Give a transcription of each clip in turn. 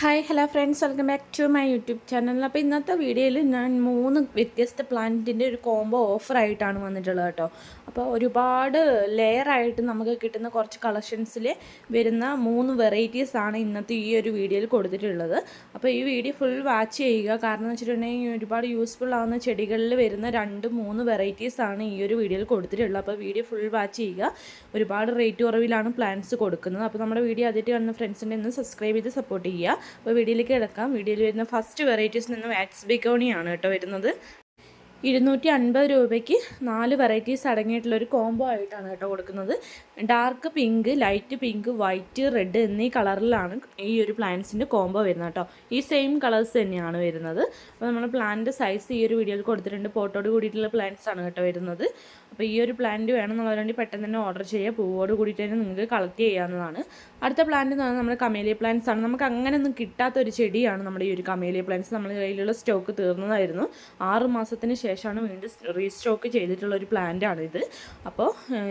Hi hello friends welcome back to my YouTube channel അപ്പോൾ ഇന്നത്തെ വീഡിയോയിൽ ഞാൻ മൂന്ന് വ്യത്യസ്ത പ്ലാന്റിന്റെ ഒരു കോംബോ ഓഫറായിട്ടാണ് വന്നിട്ടുള്ളത് കേട്ടോ. അപ്പോൾ ഒരുപാട് ലെയറായിട്ട് നമുക്ക് കിട്ടുന്ന കുറച്ച് കളക്ഷൻസിൽ വരുന്ന മൂന്ന് വെറൈറ്റീസ് ആണ് ഇന്നത്തെ ഈ ഒരു വീഡിയോയിൽ കൊടുത്തിട്ടുള്ളത്. അപ്പോൾ ഈ വീഡിയോ ഫുൾ വാച്ച് ചെയ്യുക. കാരണം എന്ന് വെച്ചിട്ടുണ്ടെങ്കിൽ ഒരുപാട് യൂസ്ഫുൾ ആവുന്ന ചെടികളിൽ വരുന്ന രണ്ട് മൂന്ന് വെറൈറ്റീസ് ആണ് ഈ ഒരു വീഡിയോയിൽ കൊടുത്തിട്ടുള്ളത്. അപ്പോൾ വീഡിയോ ഫുൾ വാച്ച് ചെയ്യുക. ഒരുപാട് റേറ്റ് കുറവിലാണ് പ്ലാന്റ്സ് കൊടുക്കുന്നത്. അപ്പോൾ നമ്മുടെ വീഡിയോ ആദ്യമായിട്ട് കാണുന്ന ഫ്രണ്ട്സിന്റെ ഒന്ന് സബ്സ്ക്രൈബ് ചെയ്ത് സപ്പോർട്ട് ചെയ്യുക. അപ്പോൾ വീഡിയോയിലേക്ക് കിടക്കാം. വീഡിയോയിൽ വരുന്ന ഫസ്റ്റ് വെറൈറ്റീസ് നിന്ന് വാക്സ് ബിക്കോണിയാണ് കേട്ടോ വരുന്നത്. ഇരുന്നൂറ്റി അൻപത് രൂപയ്ക്ക് നാല് വെറൈറ്റീസ് അടങ്ങിയിട്ടുള്ള ഒരു കോംബോ ആയിട്ടാണ് കേട്ടോ കൊടുക്കുന്നത്. Dark pink light pink white red എന്നീ കളറിലാണ് ഈ ഒരു പ്ലാന്റ്സിന്റെ കോംബോ വരുന്നത് കേട്ടോ. ഈ സെയിം കളേഴ്സ് തന്നെയാണ് വരുന്നത്. അപ്പോൾ നമ്മൾ പ്ലാന്റ് സൈസ് ഈ ഒരു വീഡിയോയിൽ കൊടുത്തിട്ടുണ്ട്. പോട്ടോട് കൂടിയിട്ടുള്ള പ്ലാന്റ്സ് ആണ് കേട്ടോ വരുന്നത്. അപ്പോൾ ഈ ഒരു പ്ലാന്റ് വേണമെന്നുള്ളവരുണ്ടെങ്കിൽ പെട്ടെന്ന് തന്നെ ഓർഡർ ചെയ്യുക. പൂവോട് കൂടിയിട്ട് തന്നെ നിങ്ങൾക്ക് കളക്ട് ചെയ്യാവുന്നതാണ്. അടുത്ത പ്ലാന്റ് എന്ന് പറഞ്ഞാൽ നമ്മുടെ കമേലിയ പ്ലാന്റ്സ് ആണ്. നമുക്ക് അങ്ങനെ ഒന്നും കിട്ടാത്ത ഒരു ചെടിയാണ് നമ്മുടെ ഈ ഒരു കമേലിയ പ്ലാന്റ്സ് നമ്മുടെ കയ്യിലുള്ള സ്റ്റോക്ക് തീർന്നതായിരുന്നു. ആറ് മാസത്തിന് ശേഷമാണ് വീണ്ടും റീസ്റ്റോക്ക് ചെയ്തിട്ടുള്ള ഒരു പ്ലാന്റ് ഇത്. അപ്പോൾ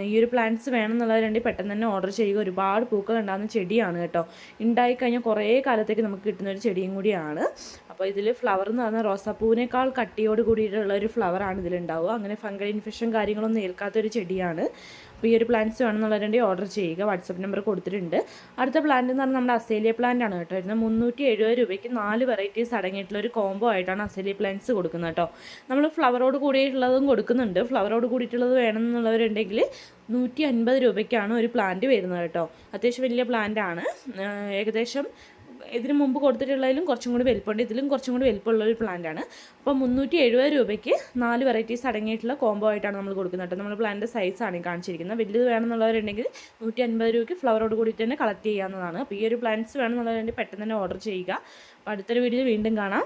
ഈ ഒരു പ്ലാന്റ്സ് വേണമെന്നുള്ളവരുണ്ടെങ്കിൽ പെട്ടെന്ന് തന്നെ ഓർഡർ ചെയ്യുക. ഒരുപാട് പൂക്കൾ ഉണ്ടാകുന്ന ചെടിയാണ് കേട്ടോ. ഉണ്ടായിക്കഴിഞ്ഞാൽ കുറേ കാലത്തേക്ക് നമുക്ക് കിട്ടുന്ന ഒരു ചെടിയും കൂടിയാണ്. അപ്പോൾ ഇതിൽ ഫ്ലവർ എന്ന് പറഞ്ഞാൽ റോസാപ്പൂവിനേക്കാൾ കട്ടിയോട് കൂടിയിട്ടുള്ള ഒരു ഫ്ലവറാണ് ഇതിലുണ്ടാവുക. അങ്ങനെ ഫംഗൽ ഇൻഫെക്ഷൻ കാര്യങ്ങളൊന്നും ഏൽക്കാത്തൊരു ചെടിയാണ്. അപ്പോൾ ഈ ഒരു പ്ലാന്റ്സ് വേണമെന്നുള്ളവരുണ്ടെങ്കിൽ ഓർഡർ ചെയ്യുക. വാട്സപ്പ് നമ്പർ കൊടുത്തിട്ടുണ്ട്. അടുത്ത പ്ലാന്റ് എന്ന് പറഞ്ഞാൽ നമ്മുടെ അസേലിയ പ്ലാന്റ് ആണ് കേട്ടോ വരുന്നത്. മുന്നൂറ്റി എഴുപത് രൂപയ്ക്ക് നാല് വെറൈറ്റീസ് അടങ്ങിയിട്ടുള്ള ഒരു കോംബോ ആയിട്ടാണ് അസേലിയ പ്ലാന്റ്സ് കൊടുക്കുന്നത് കേട്ടോ. നമ്മൾ ഫ്ലവറോട് കൂടിയിട്ടുള്ളതും കൊടുക്കുന്നുണ്ട്. ഫ്ലവറോട് കൂടിയിട്ടുള്ളത് വേണമെന്നുള്ളവരുണ്ടെങ്കിൽ നൂറ്റി അൻപത് രൂപയ്ക്കാണ് ഒരു പ്ലാന്റ് വരുന്നത് കേട്ടോ. അത്യാവശ്യം വലിയ പ്ലാന്റ് ആണ്. ഏകദേശം ഇതിന് മുമ്പ് കൊടുത്തിട്ടുള്ളതിലും കുറച്ചും കൂടി വലിപ്പമുണ്ട്. ഇതിലും കുറച്ചും കൂടി വലിപ്പമുള്ള ഒരു പ്ലാന്റ് ആണ്. അപ്പോൾ മുന്നൂറ്റി എഴുപത് രൂപയ്ക്ക് നാല് വെറൈറ്റീസ് അടങ്ങിയിട്ടുള്ള കോംബോ ആയിട്ടാണ് നമ്മൾ കൊടുക്കുന്നത് കേട്ടോ. നമ്മൾ പ്ലാന്റ് സൈസാണ് കാണിച്ചിരിക്കുന്നത്. വലിയത് വേണമെന്നുള്ളവരുണ്ടെങ്കിൽ നൂറ്റി അൻപത് രൂപയ്ക്ക് ഫ്ലവറോട് കൂടി തന്നെ കളക്ട് ചെയ്യാവുന്നതാണ്. അപ്പോൾ ഈ ഒരു പ്ലാന്റ്സ് വേണമെന്നുള്ളവരുണ്ടെങ്കിൽ പെട്ടെന്ന് തന്നെ ഓർഡർ ചെയ്യുക. അപ്പോൾ അടുത്തൊരു വീഡിയോ വീണ്ടും കാണാം.